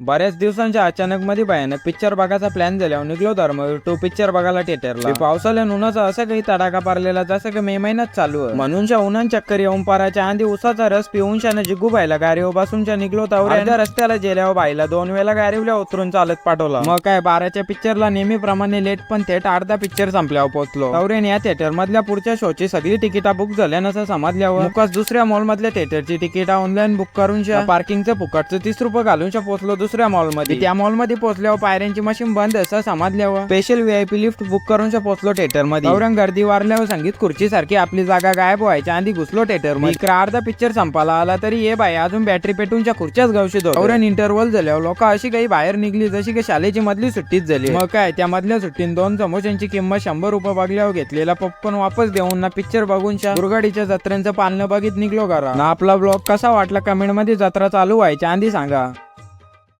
बऱ्याच दिवसांच्या अचानक मध्ये भयानक पिक्चर बघायचा प्लॅन झाल्यावर निघलो धर्म टू पिक्चर बघायला थिएटरला. पावसाळ्या उन्हाचा असं काही तडाखा पारलेला जसं की मे महिन्यात चालू आहे. म्हणूनच्या उन्हान चक्कर येऊन पाराच्या आधी उसाचा रस पिऊन शाने जिगू बायला गारीव बसूनच्या निघलो तर रस्त्याला गेल्यावर बाईला दोन वेळा गारीवल्या उतरून चालत पाठवला. मग काय बाराच्या पिक्चरला नेहमीप्रमाणे लेट पण थेट अर्धा पिक्चर संपल्यावर पोहोचलो. तवरेन या थिएटर मधल्या पुढच्या शोची सगळी तिकिटा बुक झाल्यानं समजल्यावर मुकास दुसऱ्या मॉल मधल्या थिएटरची तिकीट ऑनलाईन बुक करून पार्किंगचं फुकटचं तीस रुपये घालून शा पोहोचलो दुसऱ्या मॉलमध्ये. त्या मॉलमध्ये पोहोचल्यावर पायऱ्यांची मशीन बंद असं समजल्यावर. स्पेशल व्हीआयपी लिफ्ट बुक करून पोहोचलो थिएटरमध्ये. औरंग गर्दी वारल्यावर संगीत खुर्ची सारखी आपली जागा गायब व्हायच्या आधी घुसलो थिएटरमध्ये. इकडे अर्धा पिक्चर संपाला आला तरी ये बाय अजून बॅटरी पेटूनच्या खुर्च्याच गावशीत औरंग इंटरव्हल झाल्यावर लोक अशी काही बाहेर निघली जशी की शाळेची मधली सुट्टीच झाली. मग काय त्या मधल्या सुट्टीन दोन समोशांची किंमत शंभर रुपये बघल्यावर घेतलेला पप्पन वापस देऊन ना पिक्चर बघून दुर्गाडीच्या जत्रेचं पालनं बघित निघलो करा ना आपला ब्लॉग कसा वाटला कमेंटमध्ये जत्रा चालू व्हायच्या आधी सांगा.